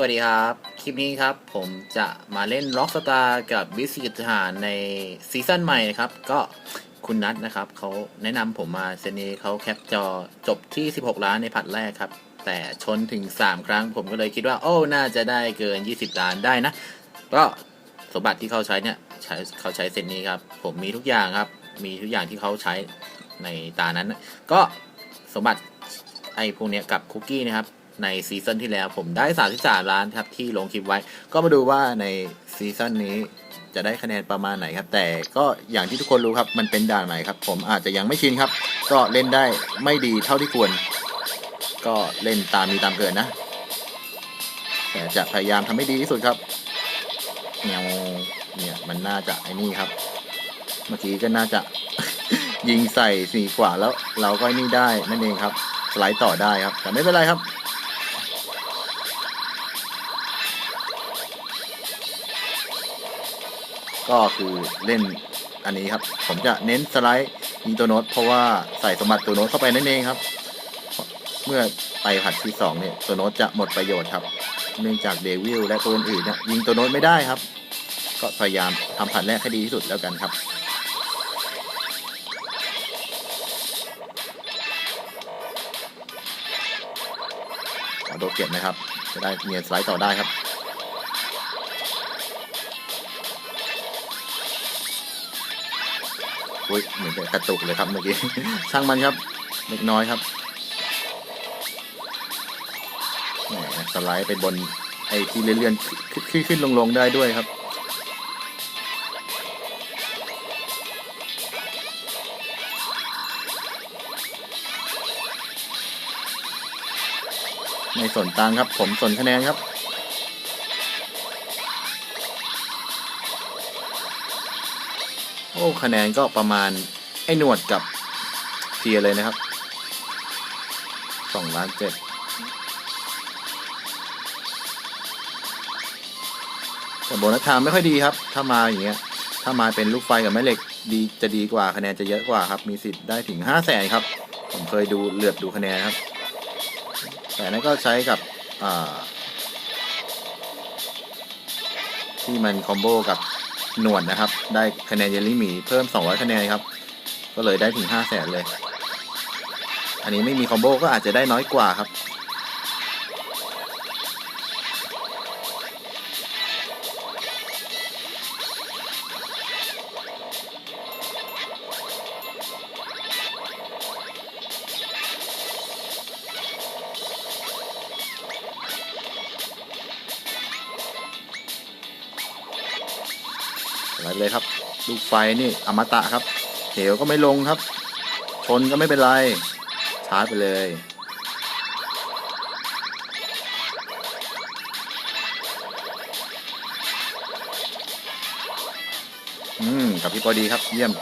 วัสดีครับ คลิปนี้ครับผมจะมาเล่น Rockstar กับบิสกิตหารในซีซั่นใหม่นะครับ ก็คุณนัทนะครับเขาแนะนำผมมาเซนีเขาแคปจอจบที่ 16 ล้านในผัดแรกครับ แต่ชนถึง 3 ครั้ง ผมก็เลยคิดว่า โอ้ น่าจะได้เกิน 20 ล้านได้นะ ก็สมบัติที่เขาใช้เนี่ยใช้เขาใช้เซนีครับ ผมมีทุกอย่างครับ มีทุกอย่างที่เขาใช้ในตานั้น ก็สมบัติไอ้พวกเนี้ยกับคุกกี้นะครับ ในซีซั่นที่แล้วผมได้ 33 ล้านครับที่ลงคลิปไว้ ก็มาดูว่าในซีซั่นนี้จะได้คะแนนประมาณไหนครับ แต่ก็อย่างที่ทุกคนรู้ครับมันเป็นด่านใหม่ครับ ผมอาจจะยังไม่ชินครับ ก็เล่นได้ไม่ดีเท่าที่ควร ก็เล่นตามมีตามเกิดนะ แต่จะพยายามทำให้ดีที่สุดครับเนียเนี่ยมันน่าจะไอ้นี่ครับ เมื่อกี้ก็น่าจะยิงใส่สี่กว่าแล้วเราก็นี่ได้นั่นเองครับสไลด์ต่อได้ครับ แต่ไม่เป็นไรครับ ก็คือเล่นอันนี้ครับ ผมจะเน้นสไลด์ยิงตัวโน้ตเพราะว่าใส่สมบัติตัวโน้ตเข้าไปนั่นเองครับ เมื่อไปผัดที่สองเนี่ยตัวโน้ตจะหมดประโยชน์ครับ เนื่องจากเดวิลและตัวอื่นเนี่ยยิงตัวโน้ตไม่ได้ครับ ก็พยายามทำผัดแรกให้ดีที่สุดแล้วกันครับขอโดดเก็บนะครับ จะได้เนียนสไลด์ต่อได้ครับ อุ้ยเหมือนจะกระตุกเลยครับเมื่อกี้ ช่างมันครับเล็กน้อยครับแหมสไลด์ไปบนไอ้ที่เลื่อนๆขึ้นขึ้นลงลงได้ด้วยครับไม่สนตังครับ ผมสนคะแนนครับ อ้คะแนนก็ประมาณไอ้หนวดกับเทียเลยนะครับสองล้านเจ็ดแต่โบนัสไทม์ไม่ค่อยดีครับ ถ้ามาอย่างเงี้ย ถ้ามาเป็นลูกไฟกับแม่เหล็กดีจะดีกว่าคะแนนจะเยอะกว่าครับ มีสิทธิ์ได้ถึงห้าแสนครับ ผมเคยดูเหลือบดูคะแนนครับ แต่นั้นก็ใช้กับที่มันคอมโบกับ หนวดนะครับ ได้คะแนนเยลลี่หมีเพิ่ม 200 คะแนนครับ ก็เลยได้ถึง 5 0 0แสนเลย อันนี้ไม่มีคอมโบก็อาจจะได้น้อยกว่าครับ เลยครับ ลูกไฟนี่อมตะครับ เหวก็ไม่ลงครับ ชนก็ไม่เป็นไรชาร์จไปเลยอืมกับพี่พอดีครับเยี่ยม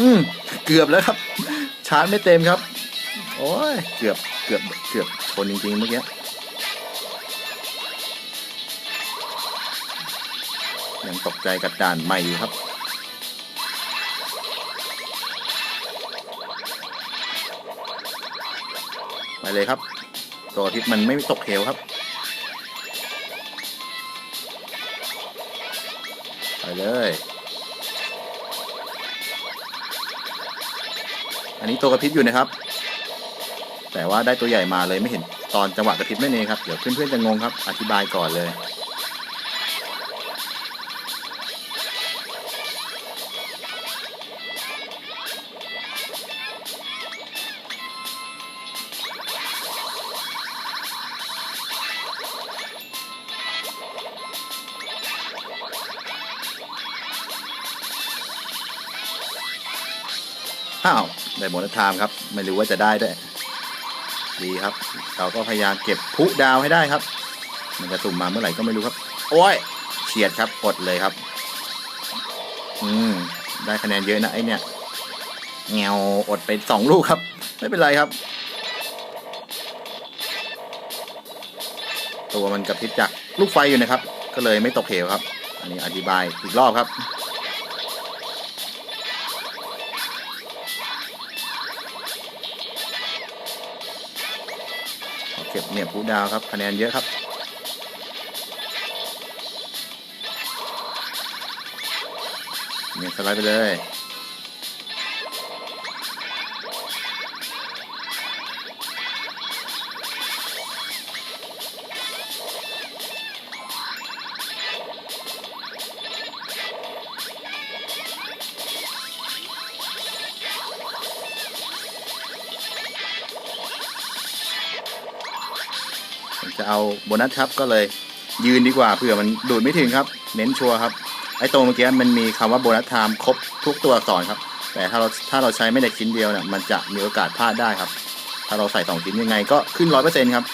อืมเกือบแล้วครับ ชาร์จไม่เต็มครับ โอ้ย เกือบ เกือบ เกือบชนจริงๆเมื่อกี้ยังตกใจกับด่านใหม่อยู่ครับ ไปเลยครับ ตัวทิศมันไม่ตกเหวครับ ไปเลย อันนี้ตัวกระพริบอยู่นะครับ แต่ว่าได้ตัวใหญ่มาเลยไม่เห็นตอนจังหวะกระพริบนั่นเองครับ เดี๋ยวเพื่อนๆจะงงครับ อธิบายก่อนเลย อ้าว ได้โบนัสไทม์ครับ ไม่รู้ว่าจะได้ด้วยดีครับ เราก็พยายามเก็บพุดาวให้ได้ครับ มันจะสุ่มมาเมื่อไหร่ก็ไม่รู้ครับ โอ้ยเฉียดครับกดเลยครับ อืมได้คะแนนเยอะนะไอเนี่ยเงวอดไปสองลูกครับ ไม่เป็นไรครับ ตัวมันกระพริบจากลูกไฟอยู่นะครับ ก็เลยไม่ตกเหวครับ อันนี้อธิบายอีกรอบครับ เนี่ยผู้ดาวครับคะแนนเยอะครับ เนี่ยสไลด์ไปเลย เอาโบนัสครับก็เลยยืนดีกว่าเผื่อมันดูดไม่ถึงครับ เน้นชัวร์ครับ ไอ้ตรงเมื่อกี้มันมีคำว่าโบนัสไทม์ครบทุกตัวอักษรครับ แต่ถ้าเราถ้าเราใช้ไม่ได้ชิ้นเดียวเนี่ยมันจะมีโอกาสพลาดได้ครับ ถ้าเราใส่สองชิ้นยังไงก็ขึ้นร้อยเปอร์เซ็นต์ครับ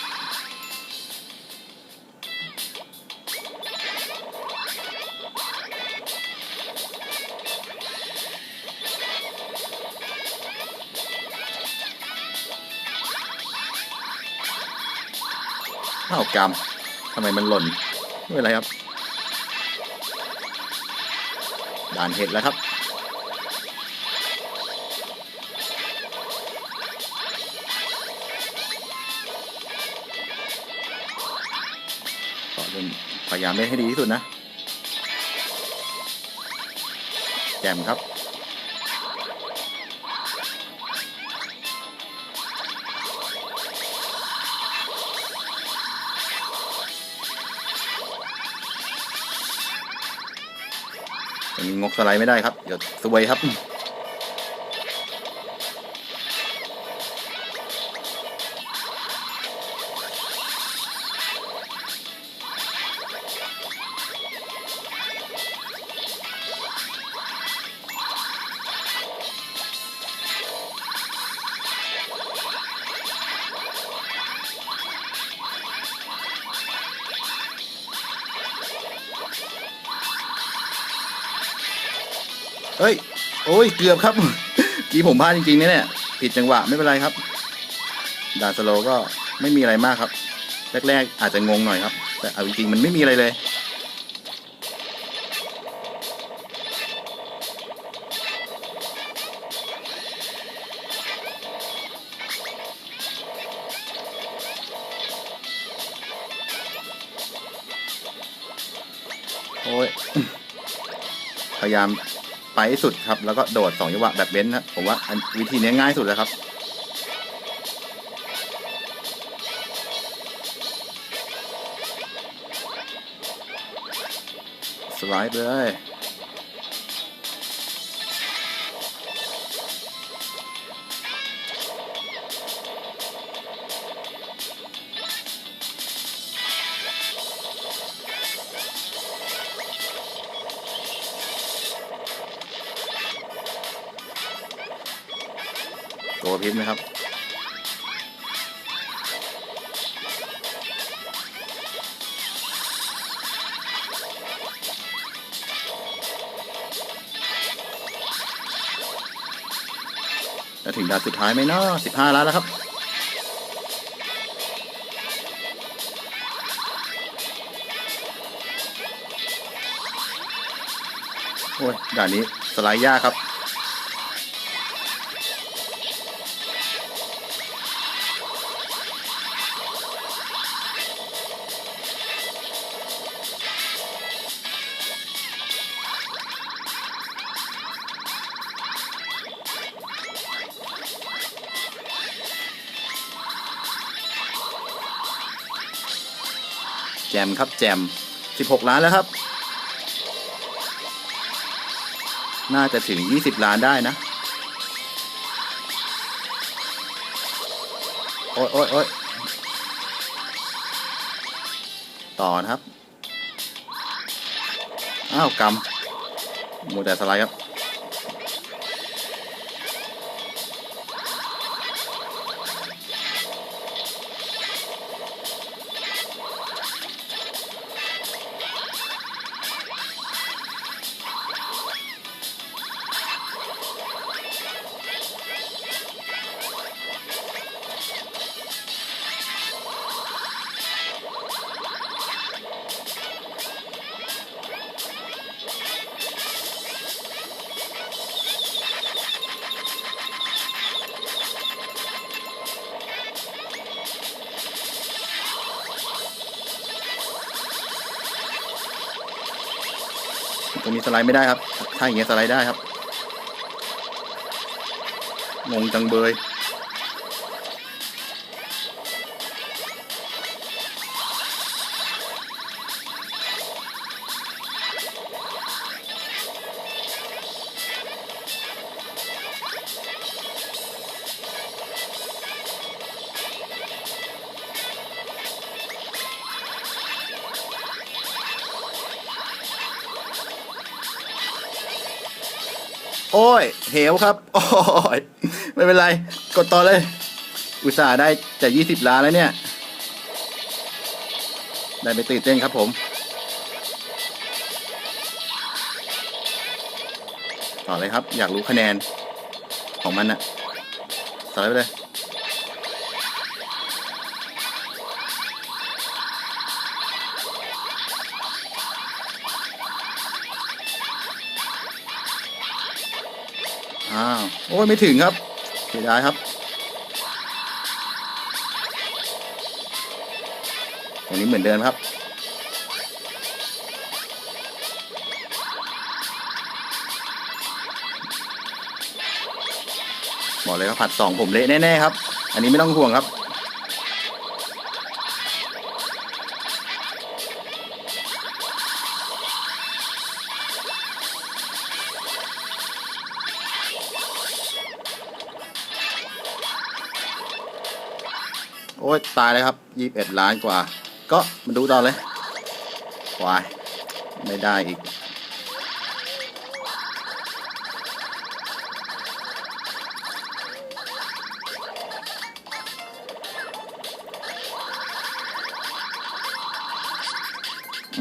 กรรมทำไมมันหล่นไม่เป็นไรครับ ด่านเห็ดแล้วครับ ก็พยายามเล่นให้ดีที่สุดนะ แจมครับ งกสไลด์ไม่ได้ครับเดี๋ยวสวยครับ เฮ้ย โอ้ย เกือบครับ กีผมพลาดจริงๆนะเนี่ย ผิดจังหวะไม่เป็นไรครับ ด่านสโลก็ไม่มีอะไรมากครับ แรกๆอาจจะงงหน่อยครับ แต่เอาจริงๆมันไม่มีอะไรเลย โอ้ย พยายาม ไปสุดครับ แล้วก็โดดสองจังหวะแบบเบนซ์ครับผมว่าวิธีนี้ง่ายสุดแล้วครับสไลด์เลย ตัวพิษนะครับ จะถึงดานสุดท้ายไหมเนาะสิบห้าล้านแล้วครับโอ้ยด่านนี้สไลด์ยากครับ จมครับแจม 16 ล้านแล้วครับ น่าจะถึง 20 ล้านได้นะ โอ้ยโอ้ยโอ้ยต่อนะครับ อ้าวกำมูแต่สไลด์ครับ นี้สไลด์ไม่ได้ครับ ถ้าอย่างเงี้ยสไลด์ได้ครับ งงจังเบย โอ้ย เหวครับ โอ้ย ไม่เป็นไร กดต่อเลย อุตส่าห์ได้จะยี่สิบล้านแล้วเนี่ย ได้ไปตื่นเต้นครับผม ต่อเลยครับ อยากรู้คะแนนของมันนะสไลยไปเลย อ้าวโอ้ยไม่ถึงครับเสียดายครับตรงนี้เหมือนเดิมครับบอกเลยว่าผัดสองผมเละแน่ๆครับ อันนี้ไม่ต้องห่วงครับ อ้ยตายเลยครับยี่สิบเอ็ดล้านกว่า ก็มาดูต่อเลยวายไม่ได้อีก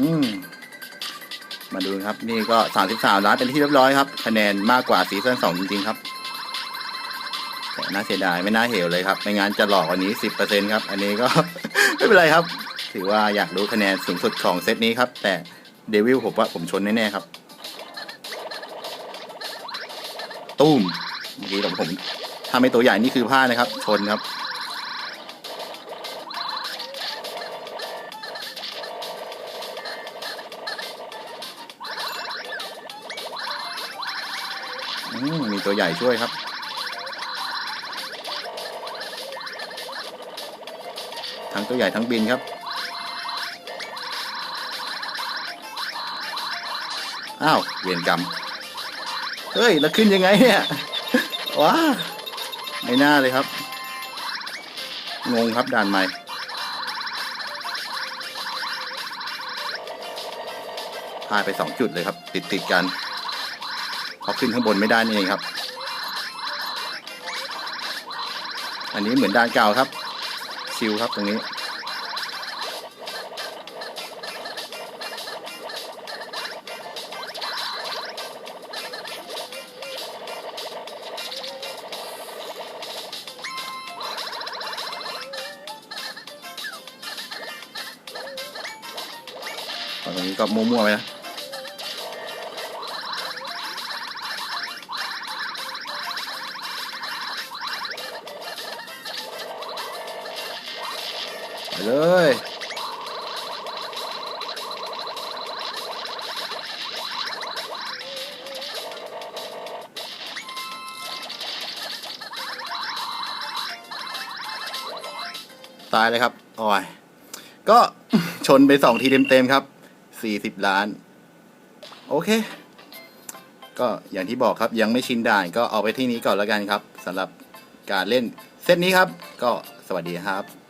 อืม มาดูครับ นี่ก็สามสิบสามล้านเป็นที่เรียบร้อยครับ คะแนนมากกว่าซีซั่นสองจริง ๆ ครับ น่าเสียดายไม่น่าเหวเลยครับ ไม่งั้นจะหลอกอันนี้สิบเปอร์เซ็นครับ อันนี้ก็ ไม่เป็นไรครับ ถือว่าอยากรู้คะแนนสูงสุดของเซตนี้ครับ แต่เดวิลผมว่าผมชนแน่ๆครับ ตุ้มเมื่อกี้ผมผมถ้าไม่ตัวใหญ่นี่คือพลานะครับ ชนครับ มีตัวใหญ่ช่วยครับ ทั้งตัวใหญ่ทั้งบินครับอ้าวเวียนกรรมเฮ้ยแล้วขึ้นยังไงเนี่ยว้าไม่น่าเลยครับ งงครับด่านใหม่พาดไปสองจุดเลยครับ ติดติดกันเขาขึ้นข้างบนไม่ได้นี่เองครับ อันนี้เหมือนด่านเก่าครับ ชิลครับตรงนี้ตรงนี้ก็มั่วๆไปนะ ตายเลยครับโอ้ยก็ชนไปสองทีเต็มๆครับสี่สิบล้าน โอเค ก็อย่างที่บอกครับยังไม่ชินด่านก็เอาไปที่นี้ก่อนแล้วกันครับสำหรับการเล่นเซตนี้ครับ ก็สวัสดีครับ